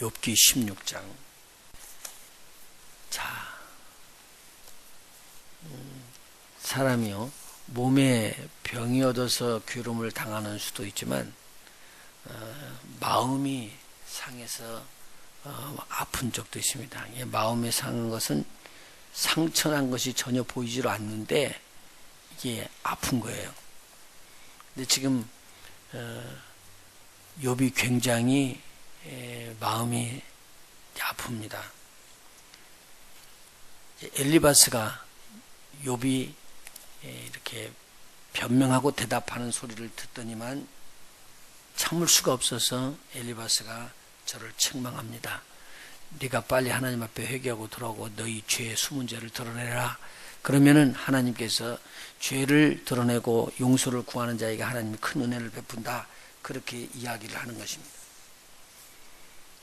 욥기 16장. 자, 음, 사람이요 몸에 병이 얻어서 괴로움을 당하는 수도 있지만 어, 마음이 상해서 어, 아픈 적도 있습니다. 이 마음에 상한 것은 상처난 것이 전혀 보이질 않는데 이게 아픈 거예요. 근데 지금 어, 욥이 굉장히 에, 마음이 아픕니다. 엘리바스가 욥이 이렇게 변명하고 대답하는 소리를 듣더니만 참을 수가 없어서 엘리바스가 저를 책망합니다. 네가 빨리 하나님 앞에 회개하고 돌아오고 너희 죄의 숨은 죄를 드러내라. 그러면은 하나님께서 죄를 드러내고 용서를 구하는 자에게 하나님이 큰 은혜를 베푼다. 그렇게 이야기를 하는 것입니다.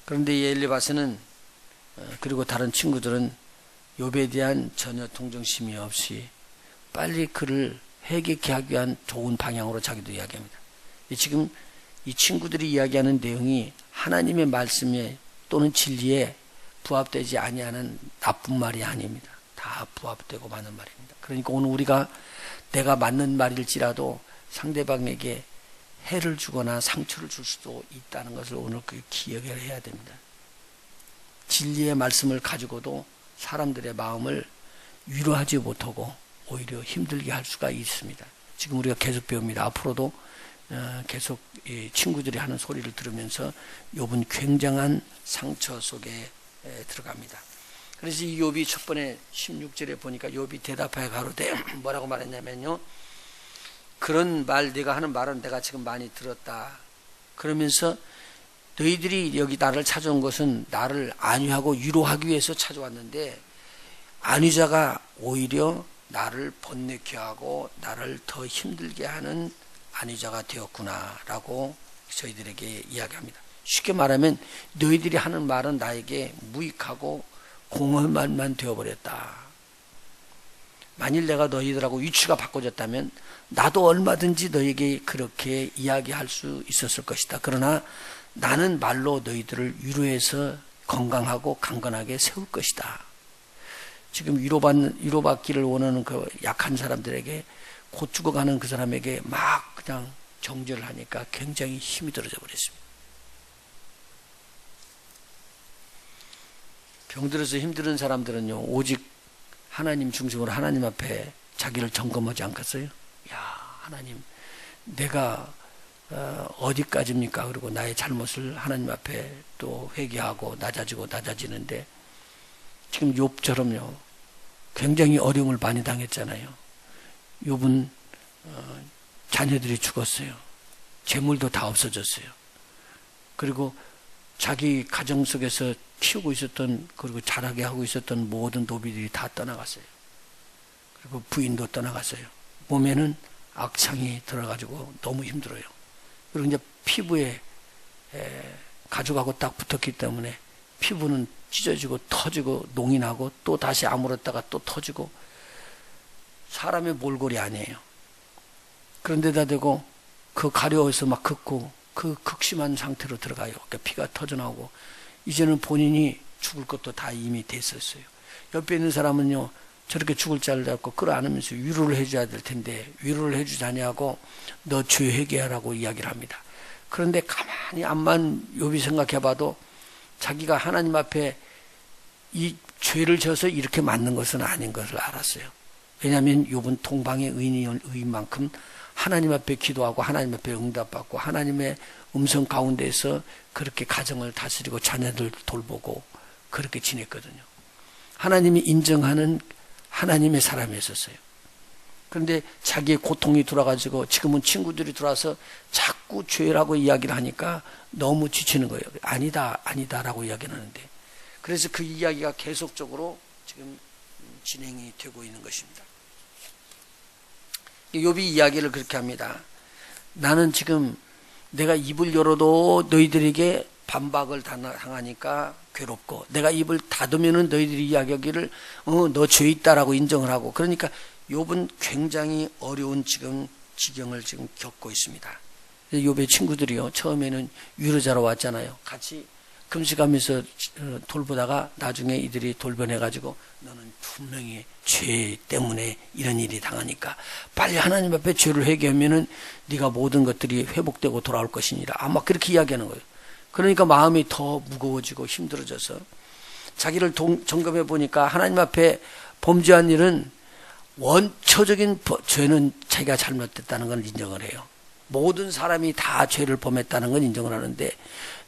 그런데 이 엘리바스는 어, 그리고 다른 친구들은 욥에 대한 전혀 동정심이 없이 빨리 그를 회개케 하기 위한 좋은 방향으로 자기도 이야기합니다. 지금 이 친구들이 이야기하는 내용이 하나님의 말씀에 또는 진리에 부합되지 아니하는 나쁜 말이 아닙니다. 다 부합되고 맞는 말입니다. 그러니까 오늘 우리가 내가 맞는 말일지라도 상대방에게 해를 주거나 상처를 줄 수도 있다는 것을 오늘 그 기억을 해야 됩니다. 진리의 말씀을 가지고도 사람들의 마음을 위로하지 못하고 오히려 힘들게 할 수가 있습니다. 지금 우리가 계속 배웁니다. 앞으로도 어, 계속 친구들이 하는 소리를 들으면서 욥은 굉장한 상처 속에 들어갑니다. 그래서 이 욥이 첫 번에 16절에 보니까 욥이 대답하여 가로되 뭐라고 말했냐면요. 그런 말 네가 하는 말은 내가 지금 많이 들었다. 그러면서 너희들이 여기 나를 찾아온 것은 나를 안위하고 위로하기 위해서 찾아왔는데 안위자가 오히려 나를 번뇌케 하고 나를 더 힘들게 하는 안위자가 되었구나라고 저희들에게 이야기합니다. 쉽게 말하면 너희들이 하는 말은 나에게 무익하고 공허한 말만 되어버렸다. 만일 내가 너희들하고 위치가 바꿔졌다면 나도 얼마든지 너에게 그렇게 이야기할 수 있었을 것이다. 그러나 나는 말로 너희들을 위로해서 건강하고 강건하게 세울 것이다. 지금 위로받는, 위로받기를 원하는 그 약한 사람들에게 곧 죽어가는 그 사람에게 막 그냥 정죄를 하니까 굉장히 힘이 들어져 버렸습니다. 병들어서 힘든 사람들은요, 오직 하나님 중심으로 하나님 앞에 자기를 점검하지 않겠어요? 야, 하나님, 내가 어, 디까지입니까 그리고 나의 잘못을 하나님 앞에 또 회개하고 낮아지고 낮아지는데 지금 욥처럼요. 굉장히 어려움을 많이 당했잖아요. 욥은 어, 자녀들이 죽었어요. 재물도 다 없어졌어요. 그리고 자기 가정 속에서 키우고 있었던 그리고 자라게 하고 있었던 모든 노비들이 다 떠나갔어요. 그리고 부인도 떠나갔어요. 몸에는 악창이 들어가지고 너무 힘들어요. 그리고 이제 피부에 가죽하고 딱 붙었기 때문에 피부는 찢어지고 터지고 농이 나고 또 다시 아물었다가 또 터지고 사람의 몰골이 아니에요. 그런데다 대고 그 가려워서 막 긋고 그 극심한 상태로 들어가요. 그러니까 피가 터져나오고 이제는 본인이 죽을 것도 다 이미 됐었어요. 옆에 있는 사람은요 저렇게 죽을 자를 잡고 끌어안으면서 위로를 해줘야 될 텐데 위로를 해주자냐고 너 죄 회개하라고 이야기를 합니다. 그런데 가만히 암만 요비 생각해봐도 자기가 하나님 앞에 이 죄를 져서 이렇게 맞는 것은 아닌 것을 알았어요. 왜냐하면 욥은 동방의 의인만큼 하나님 앞에 기도하고 하나님 앞에 응답받고 하나님의 음성 가운데서 그렇게 가정을 다스리고 자녀들 돌보고 그렇게 지냈거든요. 하나님이 인정하는 하나님의 사람이었어요. 그런데 자기의 고통이 돌아가지고 지금은 친구들이 들어와서 자꾸 죄라고 이야기를 하니까 너무 지치는 거예요. 아니다, 아니다라고 이야기를 하는데. 그래서 그 이야기가 계속적으로 지금 진행이 되고 있는 것입니다. 욥이 이야기를 그렇게 합니다. 나는 지금 내가 입을 열어도 너희들에게 반박을 당하니까 괴롭고 내가 입을 닫으면은 너희들이 이야기하기를 어, 너 죄 있다라고 인정을 하고 그러니까 욥은 굉장히 어려운 지금 지경을 지금 겪고 있습니다. 욥의 친구들이요 처음에는 위로자로 왔잖아요. 같이 금식하면서 어, 돌보다가 나중에 이들이 돌변해가지고 너는 분명히 죄 때문에 이런 일이 당하니까 빨리 하나님 앞에 죄를 회개하면은 네가 모든 것들이 회복되고 돌아올 것이니라 아마 그렇게 이야기하는 거예요. 그러니까 마음이 더 무거워지고 힘들어져서 자기를 동, 점검해 보니까 하나님 앞에 범죄한 일은 원초적인 버- 죄는 자기가 잘못됐다는 걸 인정을 해요. 모든 사람이 다 죄를 범했다는 건 인정을 하는데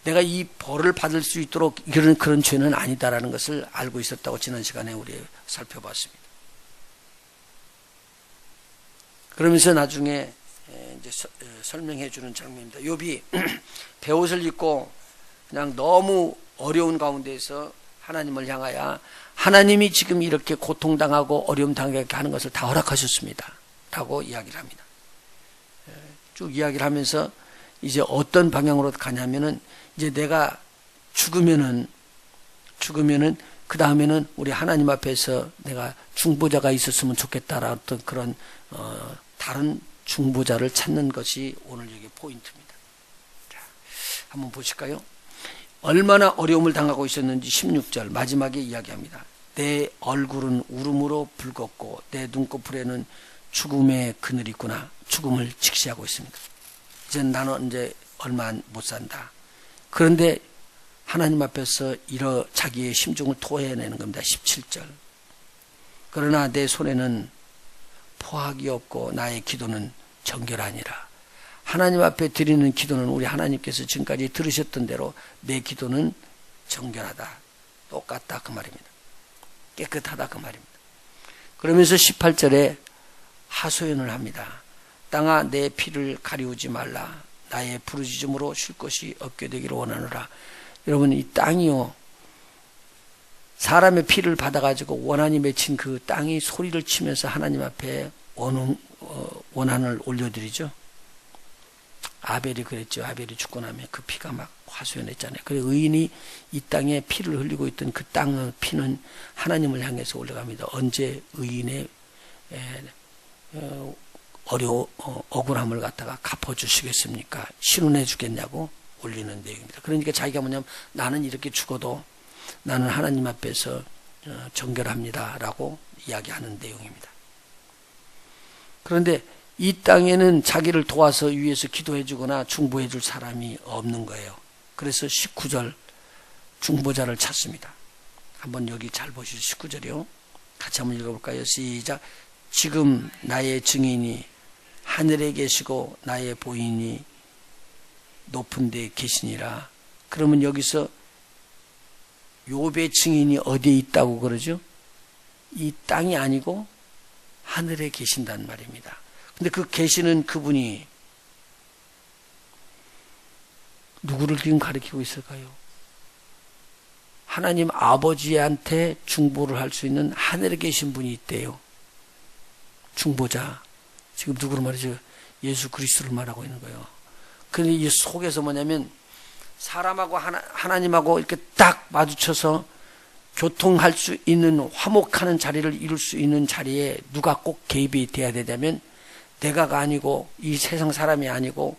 내가 이 벌을 받을 수 있도록 이런 그런 죄는 아니다라는 것을 알고 있었다고 지난 시간에 우리 살펴봤습니다. 그러면서 나중에 에, 이제 설명해 주는 장면입니다. 욥이 배옷을 입고 그냥 너무 어려운 가운데에서 하나님을 향하여 하나님이 지금 이렇게 고통당하고 어려움 당하게 하는 것을 다 허락하셨습니다. 라고 이야기를 합니다. 에, 쭉 이야기를 하면서 이제 어떤 방향으로 가냐면은 이제 내가 죽으면은 죽으면은 그 다음에는 우리 하나님 앞에서 내가 중보자가 있었으면 좋겠다라는 어떤 그런 어, 다른 중보자를 찾는 것이 오늘 여기 포인트입니다. 자, 한번 보실까요? 얼마나 어려움을 당하고 있었는지 16절 마지막에 이야기합니다. 내 얼굴은 울음으로 붉었고 내 눈꺼풀에는 죽음의 그늘이 있구나. 죽음을 직시하고 있습니다. 이제 나는 이제 얼마 못 산다. 그런데 하나님 앞에서 이러 자기의 심중을 토해내는 겁니다. 17절. 그러나 내 손에는 포악이 없고 나의 기도는 정결하니라. 하나님 앞에 드리는 기도는 우리 하나님께서 지금까지 들으셨던 대로 내 기도는 정결하다. 똑같다 그 말입니다. 깨끗하다 그 말입니다. 그러면서 18절에 하소연을 합니다. 땅아 내 피를 가리우지 말라. 나의 부르짖음으로 쉴 것이 없게 되기를 원하노라. 여러분 이 땅이요. 사람의 피를 받아가지고 원한이 맺힌 그 땅이 소리를 치면서 하나님 앞에 원한, 어, 원한을 올려드리죠. 아벨이 그랬죠. 아벨이 죽고 나면 그 피가 막 화수연했잖아요. 그래 의인이 이 땅에 피를 흘리고 있던 그 땅의 피는 하나님을 향해서 올라갑니다. 언제 의인의 에, 어, 어려 어, 억울함을 갖다가 갚아주시겠습니까? 신원해 주겠냐고 올리는 내용입니다. 그러니까 자기가 뭐냐면 나는 이렇게 죽어도 나는 하나님 앞에서 어, 정결합니다라고 이야기하는 내용입니다. 그런데 이 땅에는 자기를 도와서 위에서 기도해 주거나 중보해 줄 사람이 없는 거예요. 그래서 19절 중보자를 찾습니다. 한번 여기 잘 보시죠. 19절이요. 같이 한번 읽어볼까요? 시작. 지금 나의 증인이 하늘에 계시고 나의 보인이 높은 데 계시니라. 그러면 여기서 요배 증인이 어디에 있다고 그러죠? 이 땅이 아니고 하늘에 계신다는 말입니다. 근데 그 계시는 그분이 누구를 지금 가리키고 있을까요? 하나님 아버지한테 중보를 할 수 있는 하늘에 계신 분이 있대요. 중보자. 지금 누구를 말이죠? 예수 그리스도를 말하고 있는 거예요. 근데 이 속에서 뭐냐면 사람하고 하나, 하나님하고 이렇게 딱 마주쳐서 교통할 수 있는 화목하는 자리를 이룰 수 있는 자리에 누가 꼭 개입이 돼야 되냐면 내가가 아니고 이 세상 사람이 아니고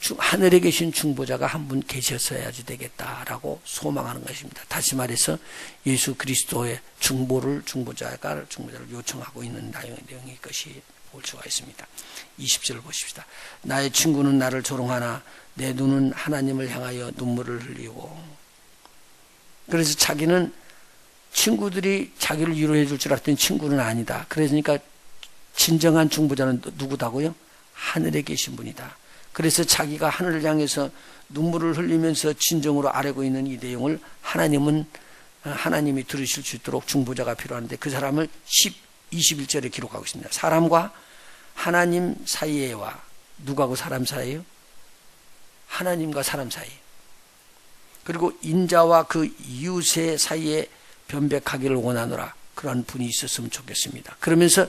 주- 하늘에 계신 중보자가 한 분 계셨어야지 되겠다라고 소망하는 것입니다. 다시 말해서 예수 그리스도의 중보를 중보자가 중보자를 요청하고 있는 내용- 내용의 것이 볼 수가 있습니다. 20절을 보십시다. 나의 친구는 나를 조롱하나 내 눈은 하나님을 향하여 눈물을 흘리고 그래서 자기는 친구들이 자기를 위로해 줄 줄 알았더니 친구는 아니다. 그러니까 진정한 중보자는 누구다고요? 하늘에 계신 분이다. 그래서 자기가 하늘을 향해서 눈물을 흘리면서 진정으로 아뢰고 있는 이 내용을 하나님은 어, 하나님이 들으실 수 있도록 중보자가 필요한데 그 사람을 10, 21절에 기록하고 있습니다. 사람과 하나님 사이에와 누구하고 사람 사이에요? 하나님과 사람 사이. 그리고 인자와 그 이웃의 사이에 변백하기를 원하노라. 그런 분이 있었으면 좋겠습니다. 그러면서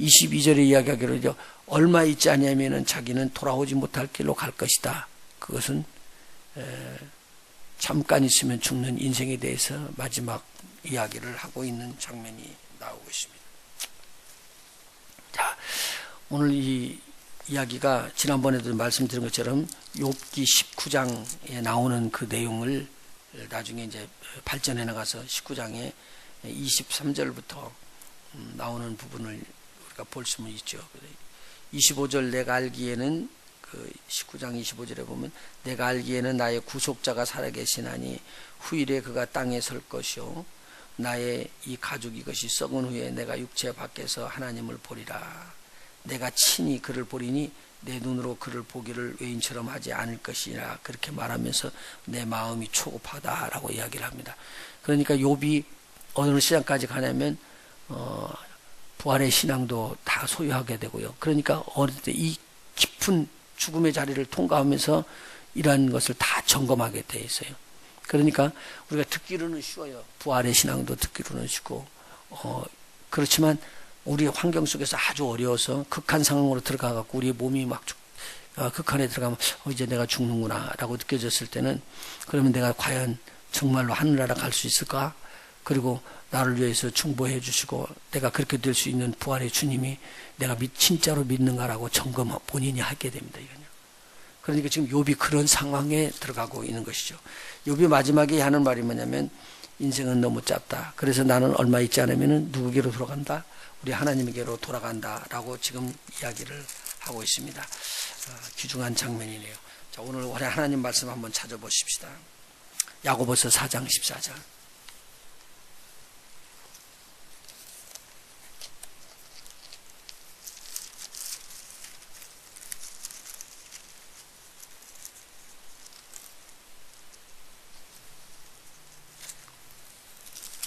22절에 이야기하기로 얼마 있지 않냐면은 자기는 돌아오지 못할 길로 갈 것이다. 그것은 에, 잠깐 있으면 죽는 인생에 대해서 마지막 이야기를 하고 있는 장면이 나오고 있습니다. 자, 오늘 이 이야기가 지난번에도 말씀드린 것처럼 욥기 19장에 나오는 그 내용을 나중에 이제 발전해 나가서 19장에 23절부터 음, 나오는 부분을 우리가 볼 수는 있죠. 25절 내가 알기에는 그 19장 25절에 보면 내가 알기에는 나의 구속자가 살아계시나니 후일에 그가 땅에 설 것이요 나의 이 가죽 이것이 썩은 후에 내가 육체 밖에서 하나님을 보리라 내가 친히 그를 보리니 내 눈으로 그를 보기를 외인처럼 하지 않을 것이라 그렇게 말하면서 내 마음이 초급하다라고 이야기를 합니다. 그러니까 욥이 어느 시장까지 가냐면 어, 부활의 신앙도 다 소유하게 되고요. 그러니까 어느 때이 깊은 죽음의 자리를 통과하면서 이러한 것을 다 점검하게 돼 있어요. 그러니까 우리가 듣기로는 쉬워요. 부활의 신앙도 듣기로는 쉽고 어, 그렇지만 우리 환경 속에서 아주 어려워서 극한 상황으로 들어가 갖고 우리의 몸이 막 죽, 어, 극한에 들어가면 어, 이제 내가 죽는구나라고 느껴졌을 때는 그러면 내가 과연 정말로 하늘나라 갈 수 있을까? 그리고 나를 위해서 충보해 주시고 내가 그렇게 될 수 있는 부활의 주님이 내가 믿, 진짜로 믿는가라고 점검 본인이 하게 됩니다. 이거요. 그러니까 지금 욥이 그런 상황에 들어가고 있는 것이죠. 욥이 마지막에 하는 말이 뭐냐면 인생은 너무 짧다. 그래서 나는 얼마 있지 않으면 누구에게로 돌아간다? 우리 하나님에게로 돌아간다라고 지금 이야기를 하고 있습니다. 어, 귀중한 장면이네요. 자, 오늘 올해 하나님 말씀 한번 찾아보십시다. 야고보서 4장 14절.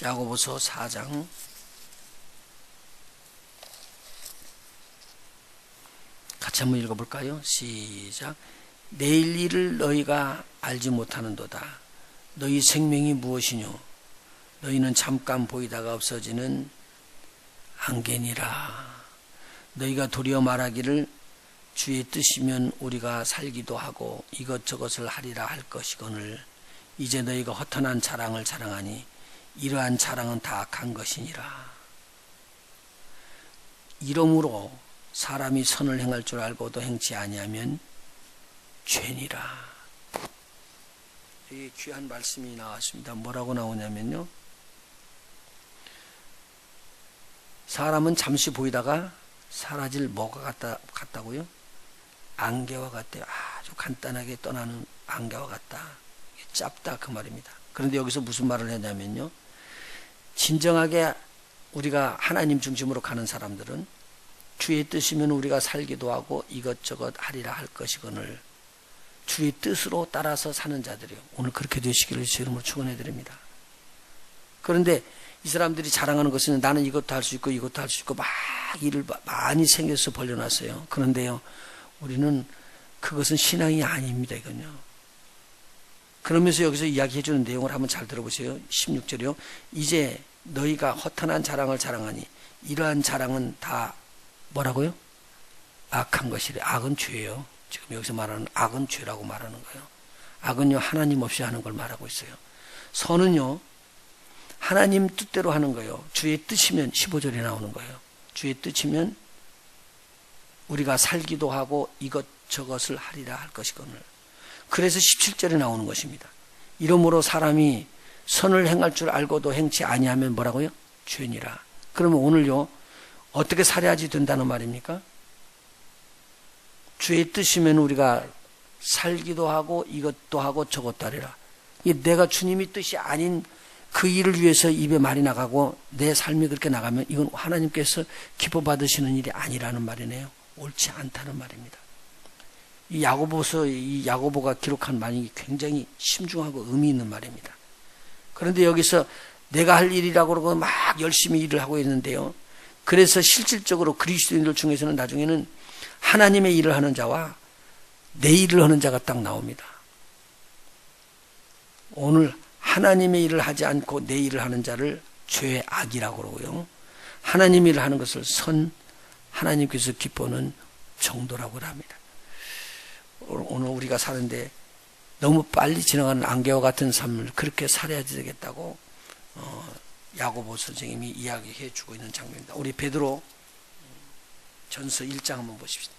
야고보서 4장 같이 한번 읽어볼까요? 시작. 내일 일을 너희가 알지 못하는도다. 너희 생명이 무엇이뇨? 너희는 잠깐 보이다가 없어지는 안개니라. 너희가 도리어 말하기를 주의 뜻이면 우리가 살기도 하고 이것저것을 하리라 할 것이거늘 이제 너희가 허탄한 자랑을 자랑하니 이러한 자랑은 다 악한 것이니라. 이러므로 사람이 선을 행할 줄 알고도 행치 아니하면 죄니라. 이 귀한 말씀이 나왔습니다. 뭐라고 나오냐면요. 사람은 잠시 보이다가 사라질 뭐가 같다, 같다고요? 안개와 같대요. 아주 간단하게 떠나는 안개와 같다. 짧다 그 말입니다. 그런데 여기서 무슨 말을 했냐면요. 진정하게 우리가 하나님 중심으로 가는 사람들은 주의 뜻이면 우리가 살기도 하고 이것저것 하리라 할 것이거늘 주의 뜻으로 따라서 사는 자들이요. 오늘 그렇게 되시기를 주 이름으로 축원해 드립니다. 그런데 이 사람들이 자랑하는 것은 나는 이것도 할 수 있고 이것도 할 수 있고 막 일을 많이 생겨서 벌려놨어요. 그런데요, 우리는 그것은 신앙이 아닙니다. 이건요. 그러면서 여기서 이야기해 주는 내용을 한번 잘 들어보세요. 16절이요. 이제 너희가 허탄한 자랑을 자랑하니 이러한 자랑은 다 뭐라고요? 악한 것이래. 악은 죄예요. 지금 여기서 말하는 악은 죄라고 말하는 거예요. 악은요 하나님 없이 하는 걸 말하고 있어요. 선은요 하나님 뜻대로 하는 거예요. 주의 뜻이면 15절에 나오는 거예요. 주의 뜻이면 우리가 살기도 하고 이것저것을 하리라 할 것이거늘. 그래서 17절에 나오는 것입니다. 이러므로 사람이 선을 행할 줄 알고도 행치 아니하면 뭐라고요? 죄니라. 그러면 오늘요 어떻게 살아야지 된다는 말입니까? 주의 뜻이면 우리가 살기도 하고 이것도 하고 저것도 하리라. 내가 주님의 뜻이 아닌 그 일을 위해서 입에 말이 나가고 내 삶이 그렇게 나가면 이건 하나님께서 기뻐 받으시는 일이 아니라는 말이네요. 옳지 않다는 말입니다. 이 야고보서 이 야고보가 기록한 말이 굉장히 심중하고 의미 있는 말입니다. 그런데 여기서 내가 할 일이라고 그러고 막 열심히 일을 하고 있는데요. 그래서 실질적으로 그리스도인들 중에서는 나중에는 하나님의 일을 하는 자와 내 일을 하는 자가 딱 나옵니다. 오늘 하나님의 일을 하지 않고 내 일을 하는 자를 죄의 악이라고 그러고요. 하나님 일을 하는 것을 선, 하나님께서 기뻐하는 정도라고 합니다. 오늘 우리가 사는데 너무 빨리 지나가는 안개와 같은 삶을 그렇게 살아야 되겠다고 어, 야고보 선생님이 이야기해 주고 있는 장면입니다. 우리 베드로 전서 1장 한번 보십시다.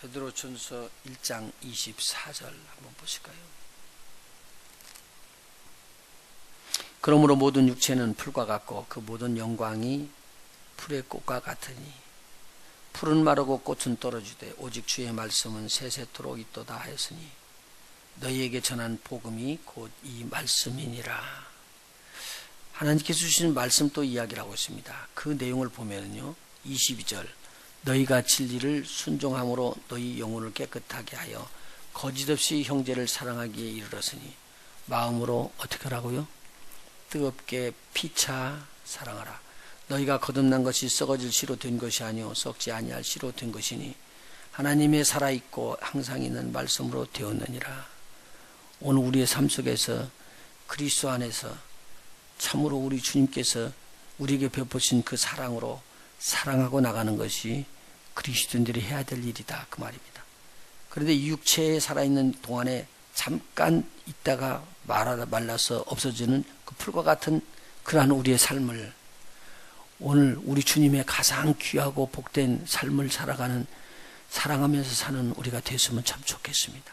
베드로 전서 1장 24절 한번 보실까요? 그러므로 모든 육체는 풀과 같고 그 모든 영광이 풀의 꽃과 같으니 풀은 마르고 꽃은 떨어지되 오직 주의 말씀은 세세토록 있도다 하였으니 너희에게 전한 복음이 곧 이 말씀이니라. 하나님께서 주신 말씀 또 이야기를 하고 있습니다. 그 내용을 보면요. 22절 너희가 진리를 순종함으로 너희 영혼을 깨끗하게 하여 거짓 없이 형제를 사랑하기에 이르렀으니 마음으로 어떻게 하라고요? 뜨겁게 피차 사랑하라. 너희가 거듭난 것이 썩어질 씨로 된 것이 아니요 썩지 아니할 씨로 된 것이니 하나님의 살아 있고 항상 있는 말씀으로 되었느니라. 오늘 우리의 삶 속에서 그리스도 안에서 참으로 우리 주님께서 우리에게 베푸신 그 사랑으로 사랑하고 나가는 것이 그리스도인들이 해야 될 일이다 그 말입니다. 그런데 육체에 살아있는 동안에 잠깐 있다가 말라서 없어지는 그 풀과 같은 그러한 우리의 삶을 오늘 우리 주님의 가장 귀하고 복된 삶을 살아가는 사랑하면서 사는 우리가 됐으면 참 좋겠습니다.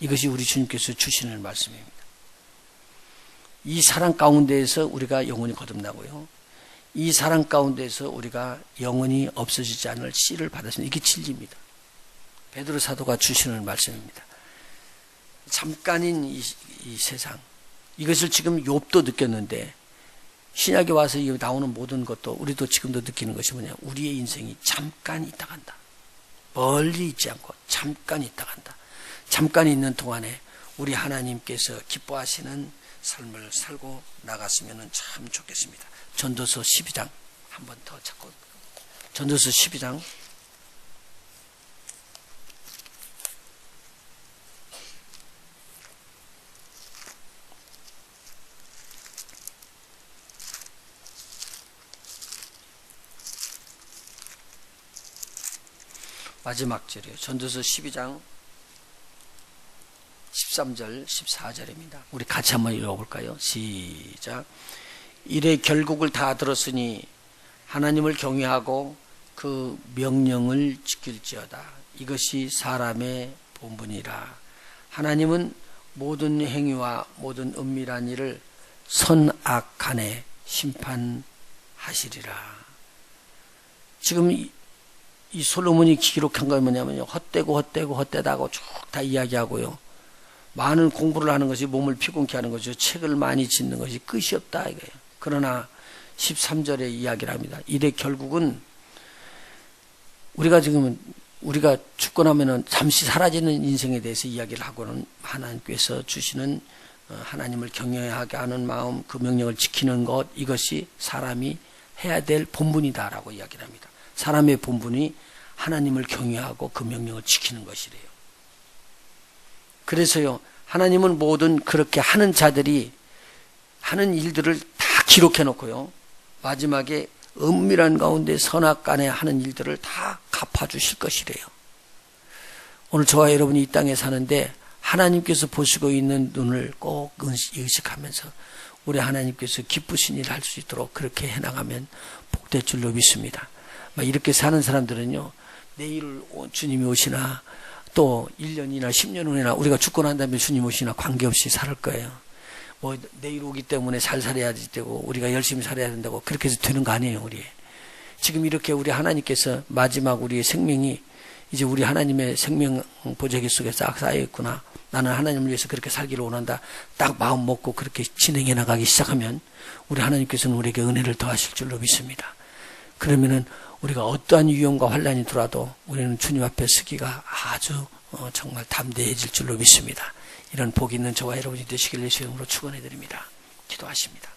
이것이 우리 주님께서 주시는 말씀입니다. 이 사랑 가운데에서 우리가 영원히 거듭나고요. 이 사랑 가운데서 우리가 영원히 없어지지 않을 씨를 받으시는 이게 진리입니다. 베드로 사도가 주시는 말씀입니다. 잠깐인 이, 이 세상 이것을 지금 욥도 느꼈는데 신약에 와서 나오는 모든 것도 우리도 지금도 느끼는 것이 뭐냐. 우리의 인생이 잠깐 있다 간다. 멀리 있지 않고 잠깐 있다 간다. 잠깐 있는 동안에 우리 하나님께서 기뻐하시는 삶을 살고 나갔으면 참 좋겠습니다. 전도서 12장 한 번 더 찾고. 전도서 12장 마지막 절이에요. 전도서 12장 13절, 14절입니다. 우리 같이 한번 읽어볼까요? 시작. 이래 결국을 다 들었으니 하나님을 경외하고 그 명령을 지킬지어다. 이것이 사람의 본분이라. 하나님은 모든 행위와 모든 은밀한 일을 선악간에 심판하시리라. 지금 이 솔로몬이 기록한 건 뭐냐면요. 헛되고 헛되고 헛되다고 쭉 다 이야기하고요. 많은 공부를 하는 것이 몸을 피곤케 하는 거죠. 책을 많이 짓는 것이 끝이 없다 이거예요. 그러나 13절에 이야기를 합니다. 이래 결국은 우리가 지금 우리가 죽고 나면은 잠시 사라지는 인생에 대해서 이야기를 하고는 하나님께서 주시는 어, 하나님을 경외하게 하는 마음, 그 명령을 지키는 것 이것이 사람이 해야 될 본분이다라고 이야기를 합니다. 사람의 본분이 하나님을 경외하고 그 명령을 지키는 것이래요. 그래서요, 하나님은 모든 그렇게 하는 자들이 하는 일들을 다 기록해 놓고요. 마지막에 은밀한 가운데 선악간에 하는 일들을 다 갚아주실 것이래요. 오늘 저와 여러분이 이 땅에 사는데 하나님께서 보시고 있는 눈을 꼭 의식하면서 우리 하나님께서 기쁘신 일을 할수 있도록 그렇게 해나가면 복될 줄로 믿습니다. 이렇게 사는 사람들은요, 내일 주님이 오시나 또 1년이나 10년 후에나 우리가 죽고 난 다음에 주님 오시나 관계없이 살 거예요. 뭐 내일 오기 때문에 잘 살아야 되고 우리가 열심히 살아야 된다고 그렇게 해서 되는 거 아니에요, 우리. 지금 이렇게 우리 하나님께서 마지막 우리의 생명이 이제 우리 하나님의 생명 보자기 속에 싹 쌓여 있구나. 나는 하나님을 위해서 그렇게 살기를 원한다. 딱 마음 먹고 그렇게 진행해 나가기 시작하면 우리 하나님께서는 우리에게 은혜를 더하실 줄로 믿습니다. 그러면은 우리가 어떠한 위험과 환란이 들어와도 우리는 주님 앞에 서기가 아주 어, 정말 담대해질 줄로 믿습니다. 이런 복 있는 저와 여러분이 되시길 예수 이름으로 축원해 드립니다. 기도하십니다.